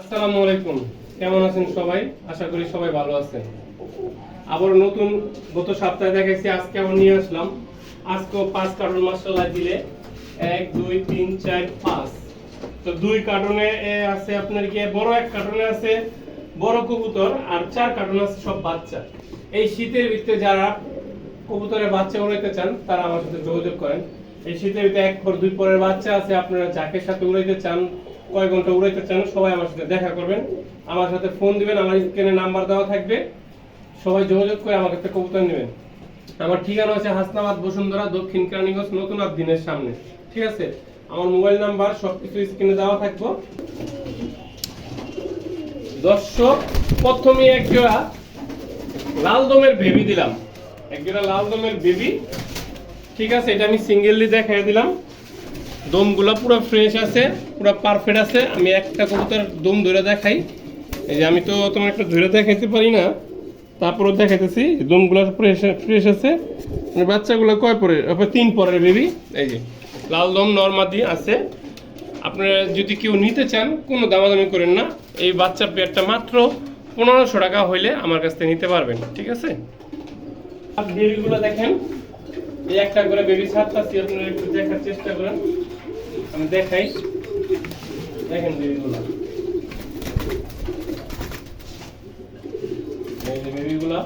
আসসালামু আলাইকুম। কেমন আছেন সবাই? আশা করি সবাই ভালো আছেন। আবার নতুন গত সপ্তাহে আজকে নিয়ে আসলাম। আজকেও পাঁচ কার্টুন দিলে এক, দুই, তিন, চার, পাঁচ। তো দুই কার্টুনে আছে আপনার কি বড় এক কার্টুনে আছে বড় কবুতর আর চার কার্টুন আছে সব বাচ্চা। এই শীতের ভিতরে যারা কবুতরের বাচ্চা উড়াইতে চান, তারা আমার সাথে যোগাযোগ করেন। এই শীতের ভিতরে এক পর দুই পরের বাচ্চা আছে, আপনারা যাকে সাথে উড়াইতে চান কয় ঘণ্টা উড়াইতে চান, সবাই আমার সাথে দেখা করবেন। আমার সাথে ফোন দিবেন, আমার স্ক্রিনে নাম্বার দেওয়া থাকবে। সবাই যোগাযোগ করে আমার কাছে কবুতর নেবেন। আমার ঠিকানা হচ্ছে হাসনাবাদ বসুন্ধরা, দক্ষিণ কেরানীগঞ্জ নতুন দিনের সামনে। ঠিক আছে? আমার মোবাইল নাম্বার সবকিছু স্ক্রিনে দেওয়া থাকব। দর্শক প্রথমে এক জোড়া লাল দমের বেবি দিলাম। এক জোড়া লাল দমের বেবি ঠিক আছে? এটা আমি সিঙ্গেললি দেখাই দিলাম। দমগুলো পুরো ফ্রেশ আছে, পুরো পারফেক্ট আছে। আমি একটা কবুতর দম ধরে দেখাই। এই যে আমি তো তোমার একটা ধরে দেখাইতে পারি না, তারপরও দেখাইতেছি। দমগুলো ফ্রেশ ফ্রেশ আছে। মানে বাচ্চাগুলো কয় পরে? আপনার তিন পরের বেবি এই যে, লাল দম নর্মাদি আছে। আপনারা যদি কেউ নিতে চান, কোনো দামাদামি করেন না। এই বাচ্চা পেয়ারটা মাত্র পনেরোশো টাকা হইলে আমার কাছ থেকে নিতে পারবেন, ঠিক আছে? আর বেবিগুলো দেখেন। এই একটা করে বেবি ছাড়তাছি, আপনারা একটু দেখার চেষ্টা করেন। আমি দেখাই। দেখেন বেবিগুলো বেবিগুলা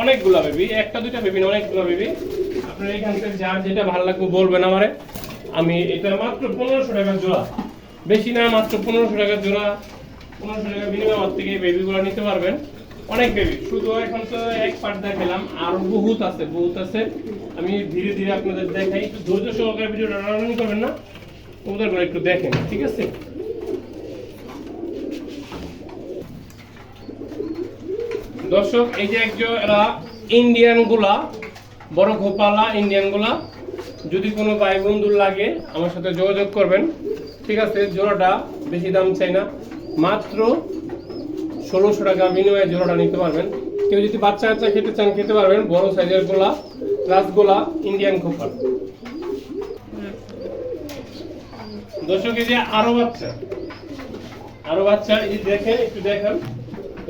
অনেকগুলা বেবি একটা, দুইটা বেবি না, অনেকগুলো বেবি আপনার এখান থেকে যার যেটা ভালো লাগবে বলবেন আমারে। আমি এটা মাত্র পনেরোশো টাকা জোড়া। বেশি না, মাত্র পনেরোশো টাকা জোড়া। পনেরোশো টাকা বিনিময় আমার থেকে বেবিগুলো নিতে পারবেন। অনেক বেবি শুধু এখন তো এক পার্ট দেখালাম, আর বহুত আছে বহুত আছে। আমি ধীরে ধীরে আপনাদের দেখাই ধৈর্য সহকারে ভিডিওটা রানিং করবেন না? ওদেরগুলো একটু দেখেন, ঠিক আছে? দর্শক, এই যে একজন, এরা ইন্ডিয়ানগুলা, বড় গোপালা ইন্ডিয়ানগুলা। যদি কোনো ভাই বন্ধুর লাগে, আমার সাথে যোগাযোগ করবেন। ঠিক আছে, জোড়াটা বেশি দাম চাই না। মাত্র ষোলোশো টাকা বিনিময়ে জোড়াটা নিতে পারবেন। কেউ যদি বাচ্চা বাচ্চা খেতে চান, খেতে পারবেন। বড় সাইজের গোলা, রাসগোলা ইন্ডিয়ান খোপার এই যে আরও বাচ্চা। আরও বাচ্চা, এই দেখেন, একটু দেখেন।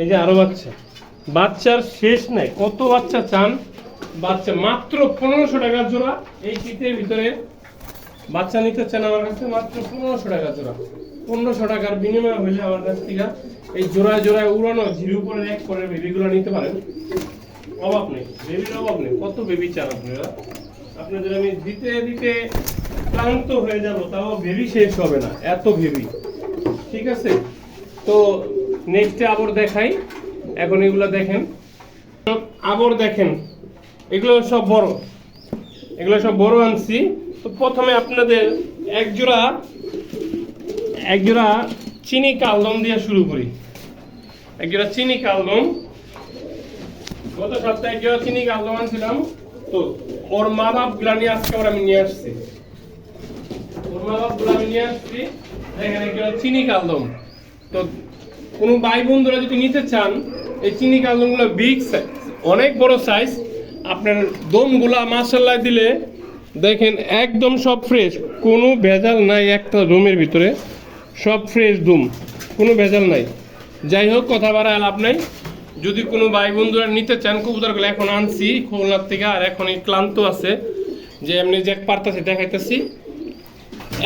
এই যে আরও বাচ্চা। বাচ্চার শেষ নাই। কত বাচ্চা চান? বাচ্চা মাত্র পনেরোশো টাকার জোড়া। এই শীতের ভিতরে বাচ্চা নিতে চান আমার কাছে মাত্র পনেরোশো টাকা জোড়া। পনেরোশো টাকার বিনিময় হইলে আমার কাছ থেকে এই জোড়ায় জোড়ায় উড়ানো ঝিরি উপরে এক করে বেবিগুলো নিতে পারেন। অভাব নেই, বেবির অভাব নেই, কত বেবি চান আপনারা? আপনাদের আমি দিতে দিতে ক্লান্ত হয়ে যাব, তাও বেবি শেষ হবে না, এত বেবি। ঠিক আছে? তো নেক্সটে আবার দেখাই, এখন এগুলো দেখেন। সব আবার দেখেন, এগুলো সব বড়। এগুলো সব বড় আনছি। তো প্রথমে আপনাদের এক জোড়া এক জোড়া চিনি কালদম দিয়ে শুরু করি। এক জোড়া চিনি কালদম গত সপ্তাহে এক জোড়া চিনি কালদম আনছিলাম, তো ওর মা বাপগুলা নিয়ে আজকে আবার আমি নিয়ে আসছি। ওর মা বাপগুলা আমি নিয়ে আসছি জোড়া চিনি কালদম তো কোনো ভাই বন্ধুরা যদি নিতে চান, এই চিনি কালদমগুলো বিগ সাইজ অনেক বড় সাইজ আপনার দমগুলা মাসাল্লাহ দিলে দেখেন একদম সব ফ্রেশ কোনো ভেজাল নাই একটা রুমের ভিতরে। সব ফ্রেশ দুম কোনো ভেজাল নাই। যাই হোক, কথা বাড়ায় লাভ নাই। যদি কোনো ভাই বন্ধুরা নিতে চান কবুতরগুলো এখন আনছি খুলনার থেকে, আর এখন ক্লান্ত আছে। যে এমনি যে পারতাছি, দেখাইতেছি।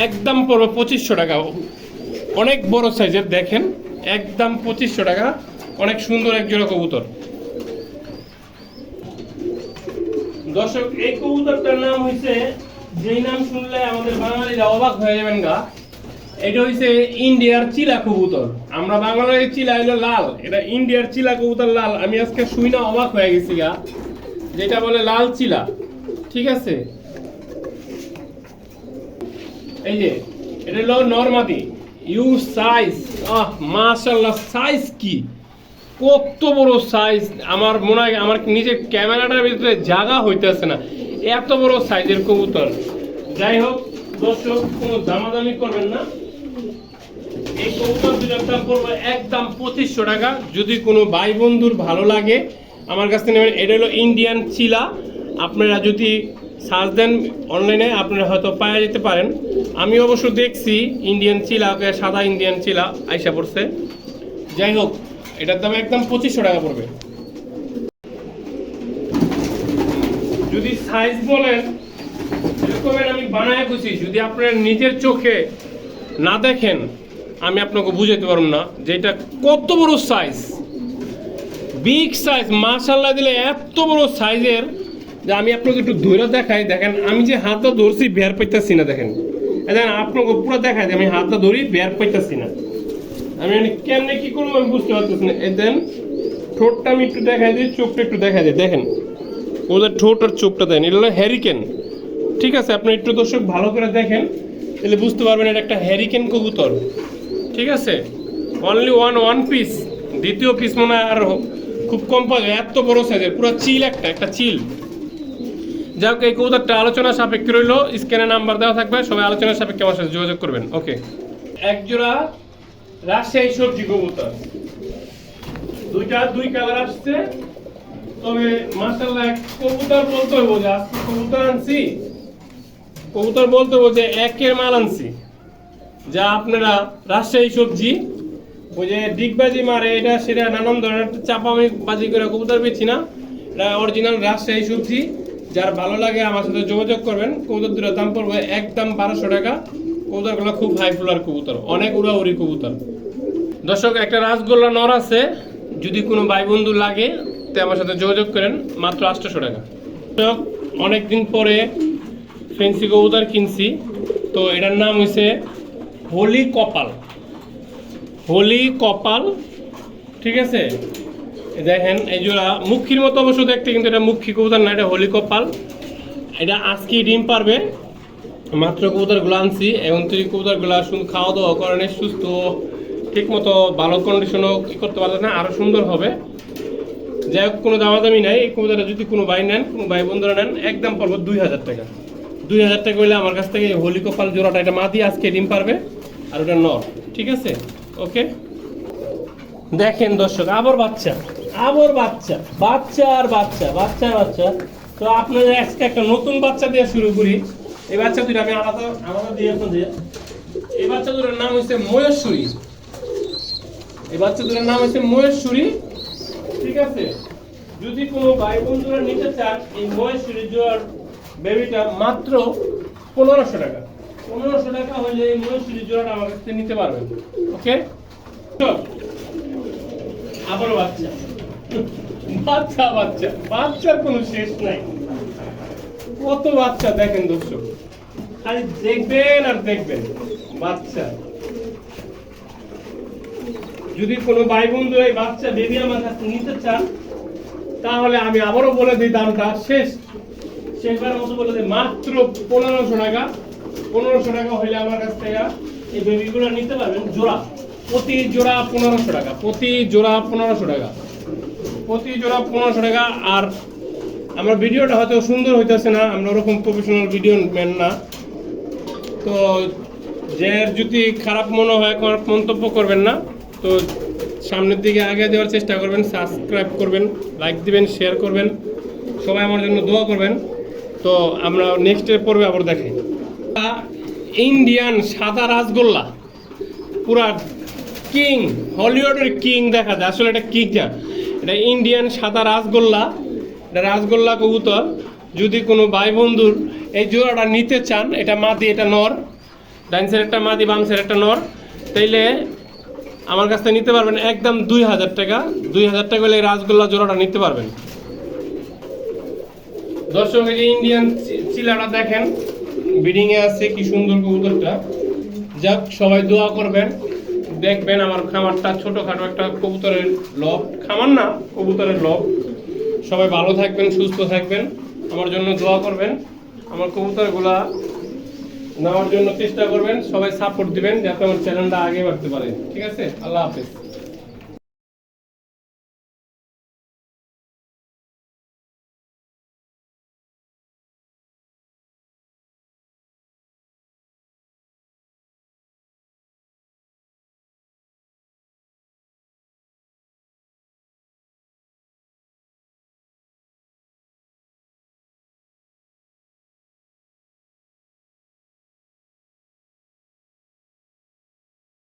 একদম পড়বে পঁচিশশো টাকা। অনেক বড় সাইজের, দেখেন। একদম পঁচিশশো টাকা। অনেক সুন্দর এক জোড়া কবুতর। দর্শক, এই কবুতরটার নাম হইছে, যেই নাম শুনলে আমাদের বাঙালিরা অবাক হয়ে যাবেন গা। এটা হইছে ইন্ডিয়ার চিলা কবুতর। আমরা বাংলার চিলা হইল লাল। এটা ইন্ডিয়ার চিলা কবুতর লাল। আমি আজকে শুই না, অবাক হয়ে গেছি গা। যেটা বলে লাল চিলা। ঠিক আছে? এই যে, এটা হলো নরমাদি। ইউ সাইজ, আহ, মাশাআল্লাহ, সাইজ কি? কত বড় সাইজ। আমার মনে হয় আমার নিজের ক্যামেরাটার ভিতরে জায়গা হইতেছে না। এত বড় সাইজের কবুতর। যাই হোক, দর্শক, কোনো দামাদামি করবেন না। এই কবুতর দুটার দাম একদম পঁচিশশো টাকা। যদি কোনো ভাই বন্ধুর ভালো লাগে, আমার কাছ থেকে নেবেন। এটা হলো ইন্ডিয়ান চিলা আপনারা যদি সার্চ দেন অনলাইনে, আপনারা হয়তো পাওয়া যেতে পারেন। আমি অবশ্য দেখছি ইন্ডিয়ান চিলা সাদা ইন্ডিয়ান চিলা আইসা পড়ছে। যাই হোক, এটার দাম একদম পঁচিশশো টাকা পড়বে। যদি সাইজ বলেন এরকমের আমি বানায় খুশি। যদি আপনার নিজের চোখে না দেখেন, আমি আপনাকে বুঝাইতে পারব না যে এটা কত বড় সাইজ বিগ সাইজ মাশাল্লাহ দিলে এত বড় সাইজের যে আমি আপনাকে একটু ধরে দেখাই। দেখেন, আমি যে হাতটা ধরছি, বের পাইতেছি না, দেখেন। দেখেন, আপনাকে পুরো দেখাই যে আমি হাতটা ধরি, বের পাইতেছি না। আমি মানে কেমনে কি করব, আমি বুঝতে পারতেছি না। দেন, ঠোঁটটা আমি একটু দেখাই দিই, চোখটা একটু দেখাই দিই। দেখেন, ওদের ঠোঁট আর চোখটা দেন, এটা হ্যারিকেন ঠিক আছে, আপনি একটু দর্শক ভালো করে দেখেন। তাহলে বুঝতে পারবেন এটা একটা হ্যারিকেন কবুতর। ঠিক আছে? অনলি ওয়ান ওয়ান পিস দ্বিতীয় পিস মনে হয় আর খুব কম পাওয়া যায়। এত বড় সাইজের পুরো চিল একটা একটা চিল। যাই হোক, এই কবুতরটা আলোচনা সাপেক্ষে রইল। স্ক্যানে নাম্বার দেওয়া থাকবে। সবাই আলোচনা সাপেক্ষে আমার সাথে যোগাযোগ করবেন। ওকে এক জোড়া রাজশাহী সবজি কবুতর। দুইটা, দুই কালার আসছে। তবে মাশাআল্লাহ কবুতর বলতে হইব যে আজকে কবুতর আনছি। কবুতর বলতে যে একের মাল আনছি। যা আপনারা রাজশাহী সবজি, ওই যে ডিগবাজি মারে, এটা সেটা নানান ধরনের চাপা আমি বাজি করে কবুতর পেয়েছি না। এটা অরিজিনাল রাজশাহী সবজি। যার ভালো লাগে আমার সাথে যোগাযোগ করবেন। কবুতর দুটোর দাম পড়বে একদম বারোশো টাকা। কবুতরগুলো খুব হাই ফ্লোর কবুতর, অনেক উড়াউড়ি কবুতর। দর্শক, একটা রাসগোল্লা নর আছে। যদি কোনো ভাই বন্ধু লাগে, তো আমার সাথে যোগাযোগ করেন, মাত্র আটশোশো টাকা। দর্শক, অনেকদিন পরে ফেন্সি কবুতর কিনছি। তো এটার নাম হয়েছে হোলি কপাল। হোলি কপাল, ঠিক আছে? দেখেন, এই জোড়া মুখির মতো অবশ্য দেখতে, কিন্তু এটা মুখী কবুতর না, এটা হোলি কপাল। এটা আজকে ডিম পারবে। মাত্র কবুতরগুলো আনছি। এবং তুই কবুতরগুলো শুধু খাওয়া দাওয়া করেন সুস্থ ঠিক মতো ভালো কন্ডিশনও কি করতে পারবে না আরও সুন্দর হবে। যাই হোক, কোনো দামাদামি নাই। এই কবুতরটা যদি কোনো ভাই নেন, কোনো ভাই বন্ধুরা নেন, একদম পড়ব দুই হাজার টাকা। দুই হাজার টাকা হইলে আমার কাছ থেকে হোলি কপাল জোড়াটা এটা মা দিয়ে আজকে ডিম পারবে, আর ওটা নর, ঠিক আছে? ওকে? দেখেন দর্শক, আবার বাচ্চা আবার বাচ্চা বাচ্চা আর বাচ্চা বাচ্চা বাচ্চা। তো আপনাদের আজকে একটা নতুন বাচ্চা দিয়ে শুরু করি। এই বাচ্চা দুটো আমি আলাদা আলাদা দিয়ে আপনাদের এই বাচ্চা দুটোর নাম হচ্ছে ময়ূরশুরি এই বাচ্চা দুটোর নাম হচ্ছে ময়ূরশুরি ঠিক আছে? যদি কোনো ভাই বন্ধুরা নিতে চান এই ময়ূরশুরি জোয়ার বেবিটা মাত্র পনেরোশো টাকা। পনেরোশো টাকা হলে এই ময়ূরশুরি জোড়াটা আমার কাছ নিতে পারবেন। ওকে? আবারও বাচ্চা। বাচ্চা বাচ্চা। বাচ্চার কোনো শেষ নাই। কত বাচ্চা দেখেন দর্শক। খালি দেখবেন আর দেখবেন। বাচ্চা। যদি কোনো ভাই বন্ধু এই বাচ্চা বেবি আমার কাছে নিতে চান, তাহলে আমি আবারও বলে দিই দামটা। শেষ। শেষবার মতো বলে দিই মাত্র পনেরোশো টাকা পনেরোশো টাকা হইলে আমার কাছ থেকে এই বেবিগুলো নিতে পারবেন, জোড়া। প্রতি জোড়া পনেরোশো টাকা, প্রতি জোড়া পনেরোশো টাকা। প্রতি জোড়া পনেরোশো টাকা, আর আমার ভিডিওটা হয়তো সুন্দর হইতেছে না, আমরা ওরকম প্রফেশনাল ভিডিও ম্যান না। তো যে যদি খারাপ মনে হয়, কোনো মন্তব্য করবেন না, তো সামনের দিকে আগে দেওয়ার চেষ্টা করবেন সাবস্ক্রাইব করবেন লাইক দিবেন শেয়ার করবেন। সবাই আমার জন্য দোয়া করবেন। তো আমরা নেক্সটের পর্বে আবার দেখাই। ইন্ডিয়ান সাদা রাসগোল্লা, পুরা কিং হলিউডের কিং দেখা যায়। আসলে এটা কিং না এটা ইন্ডিয়ান সাদা রাসগোল্লা, এটা রাসগোল্লা কবুতর। যদি কোনো ভাই বন্ধুর এই জোড়াটা নিতে চান, এটা মাদি, এটা নর। ডাইন সাইড একটা মাদি, বাম সাইড একটা নর। তাইলে আমার কাছ থেকে নিতে পারবেন একদম দুই হাজার টাকা। দুই হাজার টাকা হলে এই রাসগোল্লা জোড়াটা নিতে পারবেন। দর্শক, এই যে ইন্ডিয়ান চিলাটা দেখেন বিডিং এ আছে কি সুন্দর কবুতরটা। যাক, সবাই দোয়া করবেন। দেখবেন আমার খামারটা ছোটখাটো একটা কবুতরের লব খামার না, কবুতরের লব সবাই ভালো থাকবেন, সুস্থ থাকবেন। আমার জন্য দোয়া করবেন। আমার কবুতরগুলা নেওয়ার জন্য চেষ্টা করবেন। সবাই সাপোর্ট দিবেন, যাতে আমার চ্যানেলটা আগে বাড়তে পারে। ঠিক আছে? আল্লাহ হাফেজ।